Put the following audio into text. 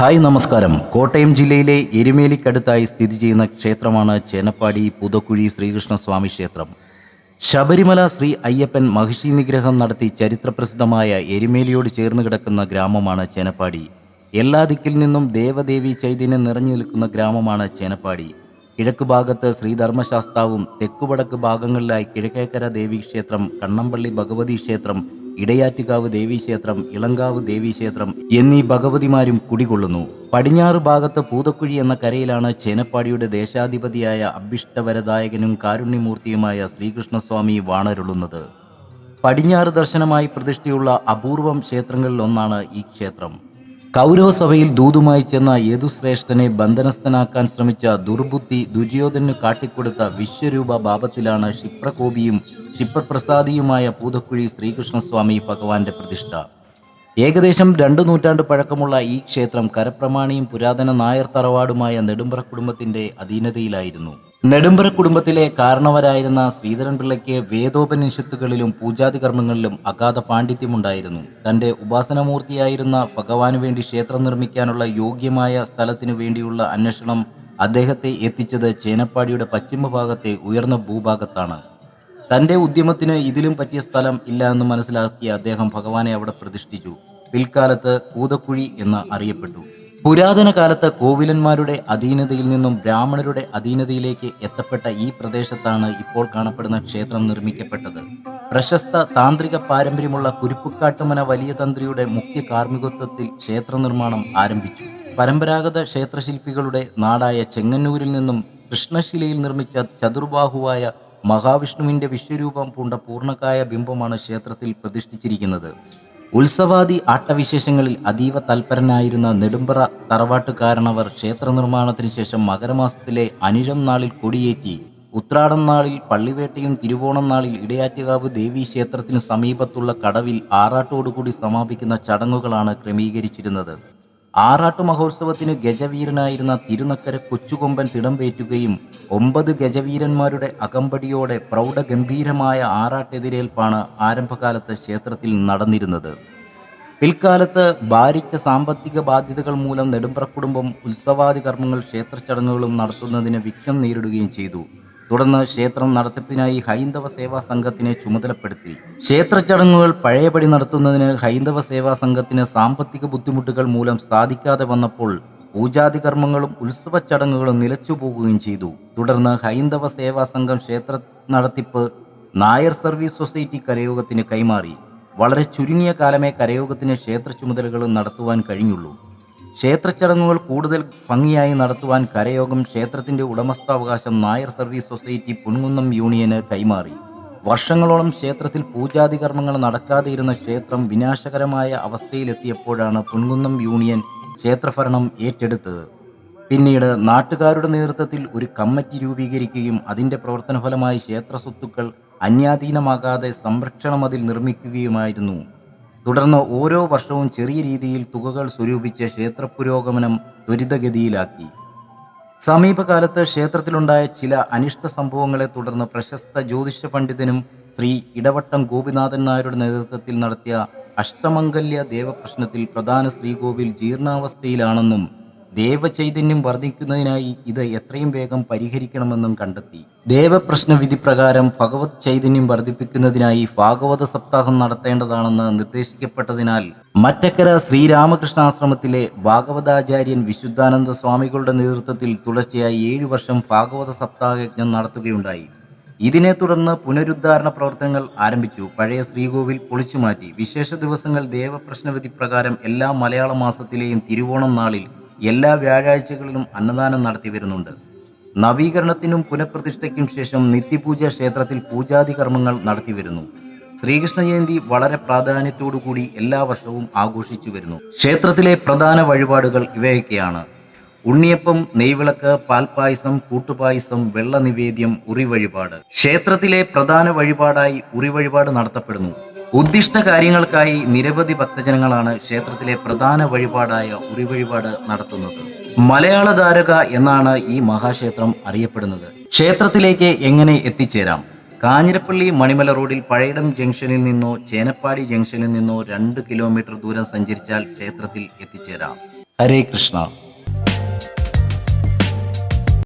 Hi നമസ്കാരം. കോട്ടയം ജില്ലയിലെ എരുമേലിക്കടുത്തായി സ്ഥിതി ചെയ്യുന്ന ക്ഷേത്രമാണ് ചേനപ്പാടി പുതക്കുഴി ശ്രീകൃഷ്ണസ്വാമി ക്ഷേത്രം. ശബരിമല ശ്രീ അയ്യപ്പൻ മഹിഷി നിഗ്രഹം നടത്തി ചരിത്രപ്രസിദ്ധമായ എരുമേലിയോട് ചേർന്ന് കിടക്കുന്ന ഗ്രാമമാണ് ചേനപ്പാടി. എല്ലാ ദിക്കിൽ നിന്നും ദേവദേവി ചൈതന്യം നിറഞ്ഞു നിൽക്കുന്ന ഗ്രാമമാണ് ചേനപ്പാടി. കിഴക്ക് ഭാഗത്ത് ശ്രീധർമ്മശാസ്താവും തെക്കുവടക്ക് ഭാഗങ്ങളിലായി കിഴക്കേക്കര ദേവീക്ഷേത്രം കണ്ണമ്പള്ളി ഭഗവതി ക്ഷേത്രം ഇടയാറ്റുകാവ് ദേവീക്ഷേത്രം ഇളങ്കാവ് ദേവീക്ഷേത്രം എന്നീ ഭഗവതിമാരും കുടികൊള്ളുന്നു. പടിഞ്ഞാറ് ഭാഗത്ത് പൂതക്കുഴി എന്ന കരയിലാണ് ചേനപ്പാടിയുടെ ദേശാധിപതിയായ അഭിഷ്ടവരദായകനും കാരുണ്യമൂർത്തിയുമായ ശ്രീകൃഷ്ണസ്വാമി വാണരുളുന്നത്. പടിഞ്ഞാറ് ദർശനമായി പ്രതിഷ്ഠയുള്ള അപൂർവം ക്ഷേത്രങ്ങളിൽ ഒന്നാണ് ഈ ക്ഷേത്രം. കൗരവസഭയിൽ ദൂതുമായി ചെന്ന യദുശ്രേഷ്ഠനെ ബന്ധനസ്ഥനാക്കാൻ ശ്രമിച്ച ദുർബുദ്ധി ദുര്യോധനു കാട്ടിക്കൊടുത്ത വിശ്വരൂപ ഭാപത്തിലാണ് ക്ഷിപ്രകോപിയും ക്ഷിപ്രപ്രസാദിയുമായ പൂതക്കുഴി ശ്രീകൃഷ്ണസ്വാമി ഭഗവാന്റെ പ്രതിഷ്ഠ. ഏകദേശം രണ്ടു നൂറ്റാണ്ട് പഴക്കമുള്ള ഈ ക്ഷേത്രം കരപ്രമാണിയും പുരാതന നായർ തറവാടുമായ നെടുമ്പറ കുടുംബത്തിന്റെ അധീനതയിലായിരുന്നു. നെടുമ്പറ കുടുംബത്തിലെ കാരണവരായിരുന്ന ശ്രീധരൻപിള്ളയ്ക്ക് വേദോപനിഷത്തുകളിലും പൂജാതി കർമ്മങ്ങളിലും അഗാധ പാണ്ഡിത്യമുണ്ടായിരുന്നു. തന്റെ ഉപാസനമൂർത്തിയായിരുന്ന ഭഗവാന് വേണ്ടി ക്ഷേത്രം നിർമ്മിക്കാനുള്ള യോഗ്യമായ സ്ഥലത്തിനു വേണ്ടിയുള്ള അന്വേഷണം അദ്ദേഹത്തെ എത്തിച്ചത് ചേനപ്പാടിയുടെ പശ്ചിമ ഭാഗത്തെ ഉയർന്ന ഭൂഭാഗത്താണ്. തന്റെ ഉദ്യമത്തിന് ഇതിലും പറ്റിയ സ്ഥലം ഇല്ല എന്ന് മനസ്സിലാക്കിയ അദ്ദേഹം ഭഗവാനെ അവിടെ പ്രതിഷ്ഠിച്ചു. പിൽക്കാലത്ത് കൂതക്കുഴി എന്ന് അറിയപ്പെട്ടു. പുരാതന കാലത്ത് കോവിലന്മാരുടെ അധീനതയിൽ നിന്നും ബ്രാഹ്മണരുടെ അധീനതയിലേക്ക് എത്തപ്പെട്ട ഈ പ്രദേശത്താണ് ഇപ്പോൾ കാണപ്പെടുന്ന ക്ഷേത്രം നിർമ്മിക്കപ്പെട്ടത്. പ്രശസ്ത താന്ത്രിക പാരമ്പര്യമുള്ള കുരുപ്പുക്കാട്ടുമന വലിയ തന്ത്രിയുടെ മുഖ്യ കാർമ്മികത്വത്തിൽ ക്ഷേത്ര നിർമ്മാണം ആരംഭിച്ചു. പരമ്പരാഗത ക്ഷേത്രശില്പികളുടെ നാടായ ചെങ്ങന്നൂരിൽ നിന്നും കൃഷ്ണശിലയിൽ നിർമ്മിച്ച ചതുർബാഹുവായ മഹാവിഷ്ണുവിന്റെ വിശ്വരൂപം പൂണ്ട പൂർണകായ ബിംബമാണ് ക്ഷേത്രത്തിൽ പ്രതിഷ്ഠിച്ചിരിക്കുന്നത്. ഉത്സവാദി ആട്ടവിശേഷങ്ങളിൽ അതീവ തൽപരനായിരുന്ന നെടുമ്പറ തറവാട്ടുകാരണവർ ക്ഷേത്ര നിർമ്മാണത്തിന് ശേഷം മകരമാസത്തിലെ അനിഴം നാളിൽ കൊടിയേറ്റി ഉത്രാടം നാളിൽ പള്ളിവേട്ടയും തിരുവോണം നാളിൽ ഇടയാറ്റുകാവ് ദേവീ ക്ഷേത്രത്തിന് സമീപത്തുള്ള കടവിൽ ആറാട്ടോടുകൂടി സമാപിക്കുന്ന ചടങ്ങുകളാണ് ക്രമീകരിച്ചിരുന്നത്. ആറാട്ട് മഹോത്സവത്തിന് ഗജവീരനായിരുന്ന തിരുനക്കര കൊച്ചുകൊമ്പൻ തിടമ്പേറ്റുകയും ഒമ്പത് ഗജവീരന്മാരുടെ അകമ്പടിയോടെ പ്രൗഢഗംഭീരമായ ആറാട്ടെതിരേൽപ്പാണ് ആരംഭകാലത്ത് ക്ഷേത്രത്തിൽ നടന്നിരുന്നത്. പിൽക്കാലത്ത് ഭാരിച്ച സാമ്പത്തിക ബാധ്യതകൾ മൂലം നെടുമ്പ്ര കുടുംബം ഉത്സവാദി കർമ്മങ്ങൾ ക്ഷേത്ര ചടങ്ങുകളും നടത്തുന്നതിന് വിഘ്നം നേരിടുകയും ചെയ്തു. തുടർന്ന് ക്ഷേത്രം നടത്തിപ്പിനായി ഹൈന്ദവ സേവാ സംഘത്തിനെ ചുമതലപ്പെടുത്തി. ക്ഷേത്ര ചടങ്ങുകൾ പഴയപടി നടത്തുന്നതിന് ഹൈന്ദവ സേവാ സംഘത്തിന് സാമ്പത്തിക ബുദ്ധിമുട്ടുകൾ മൂലം സാധിക്കാതെ വന്നപ്പോൾ പൂജാതി കർമ്മങ്ങളും ഉത്സവ ചടങ്ങുകളും നിലച്ചുപോകുകയും ചെയ്തു. തുടർന്ന് ഹൈന്ദവ സേവാ സംഘം ക്ഷേത്ര നടത്തിപ്പ് നായർ സർവീസ് സൊസൈറ്റി കരയോഗത്തിന് കൈമാറി. വളരെ ചുരുങ്ങിയ കാലമേ കരയോഗത്തിന് ക്ഷേത്ര ചുമതലകളും നടത്തുവാൻ കഴിഞ്ഞുള്ളൂ. ക്ഷേത്ര ചടങ്ങുകൾ കൂടുതൽ ഭംഗിയായി നടത്തുവാൻ കരയോഗം ക്ഷേത്രത്തിന്റെ ഉടമസ്ഥാവകാശം നായർ സർവീസ് സൊസൈറ്റി പൊൻകുന്നം യൂണിയന് കൈമാറി. വർഷങ്ങളോളം ക്ഷേത്രത്തിൽ പൂജാതി കർമ്മങ്ങൾ നടക്കാതെയിരുന്ന ക്ഷേത്രം വിനാശകരമായ അവസ്ഥയിലെത്തിയപ്പോഴാണ് പൊൻകുന്നം യൂണിയൻ ക്ഷേത്രഭരണം ഏറ്റെടുത്തത്. പിന്നീട് നാട്ടുകാരുടെ നേതൃത്വത്തിൽ ഒരു കമ്മിറ്റി രൂപീകരിക്കുകയും അതിന്റെ പ്രവർത്തനഫലമായി ക്ഷേത്ര സ്വത്തുക്കൾ അന്യാധീനമാകാതെ സംരക്ഷണം അതിൽ നിർമ്മിക്കുകയുമായിരുന്നു. തുടർന്ന് ഓരോ വർഷവും ചെറിയ രീതിയിൽ തുകകൾ സ്വരൂപിച്ച് ക്ഷേത്ര പുരോഗമനം ത്വരിതഗതിയിലാക്കി. സമീപകാലത്ത് ക്ഷേത്രത്തിലുണ്ടായ ചില അനിഷ്ട സംഭവങ്ങളെ തുടർന്ന് പ്രശസ്ത ജ്യോതിഷ പണ്ഡിതനും ശ്രീ ഇടവട്ടം ഗോപിനാഥൻ നായരുടെ നേതൃത്വത്തിൽ നടത്തിയ അഷ്ടമംഗല്യ ദേവപ്രശ്നത്തിൽ പ്രധാന ശ്രീകോവിൽ ജീർണാവസ്ഥയിലാണെന്നും ദേവചൈതന്യം വർദ്ധിക്കുന്നതിനായി ഇത് എത്രയും വേഗം പരിഹരിക്കണമെന്നും കണ്ടെത്തി. ദേവപ്രശ്ന വിധി പ്രകാരം ഭഗവത് ചൈതന്യം വർദ്ധിപ്പിക്കുന്നതിനായി ഭാഗവത സപ്താഹം നടത്തേണ്ടതാണെന്ന് നിർദ്ദേശിക്കപ്പെട്ടതിനാൽ മറ്റക്കര ശ്രീരാമകൃഷ്ണാശ്രമത്തിലെ ഭാഗവതാചാര്യൻ വിശുദ്ധാനന്ദ സ്വാമികളുടെ നേതൃത്വത്തിൽ തുടർച്ചയായി ഏഴു വർഷം ഭാഗവത സപ്താഹ യജ്ഞം നടത്തുകയുണ്ടായി. ഇതിനെ തുടർന്ന് പുനരുദ്ധാരണ പ്രവർത്തനങ്ങൾ ആരംഭിച്ചു. പഴയ ശ്രീകോവിൽ പൊളിച്ചുമാറ്റി വിശേഷ ദിവസങ്ങൾ ദേവപ്രശ്നവിധി പ്രകാരം എല്ലാ മലയാള മാസത്തിലെയും തിരുവോണം നാളിൽ എല്ലാ വ്യാഴാഴ്ചകളിലും അന്നദാനം നടത്തി വരുന്നുണ്ട്. നവീകരണത്തിനും പുനഃപ്രതിഷ്ഠയ്ക്കും ശേഷം നിത്യപൂജ ക്ഷേത്രത്തിൽ പൂജാതി കർമ്മങ്ങൾ നടത്തി വരുന്നു. ശ്രീകൃഷ്ണ ജയന്തി വളരെ പ്രാധാന്യത്തോടുകൂടി എല്ലാ വർഷവും ആഘോഷിച്ചു വരുന്നു. ക്ഷേത്രത്തിലെ പ്രധാന വഴിപാടുകൾ ഇവയൊക്കെയാണ്. ഉണ്ണിയപ്പം നെയ്വിളക്ക് പാൽപ്പായസം കൂട്ടുപായസം വെള്ള നിവേദ്യം ഉറി വഴിപാട് ക്ഷേത്രത്തിലെ പ്രധാന വഴിപാടായി ഉറി വഴിപാട് നടത്തപ്പെടുന്നു. ഉദ്ദിഷ്ട കാര്യങ്ങൾക്കായി നിരവധി ഭക്തജനങ്ങളാണ് ക്ഷേത്രത്തിലെ പ്രധാന വഴിപാടായ ഉറി വഴിപാട് നടത്തുന്നത്. മലയാള ധാരക എന്നാണ് ഈ മഹാക്ഷേത്രം അറിയപ്പെടുന്നത്. ക്ഷേത്രത്തിലേക്ക് എങ്ങനെ എത്തിച്ചേരാം? കാഞ്ഞിരപ്പള്ളി മണിമല റോഡിൽ പഴയടം ജംഗ്ഷനിൽ നിന്നോ ചേനപ്പാടി ജംഗ്ഷനിൽ നിന്നോ രണ്ട് കിലോമീറ്റർ ദൂരം സഞ്ചരിച്ചാൽ ക്ഷേത്രത്തിൽ എത്തിച്ചേരാം. ഹരേ കൃഷ്ണ.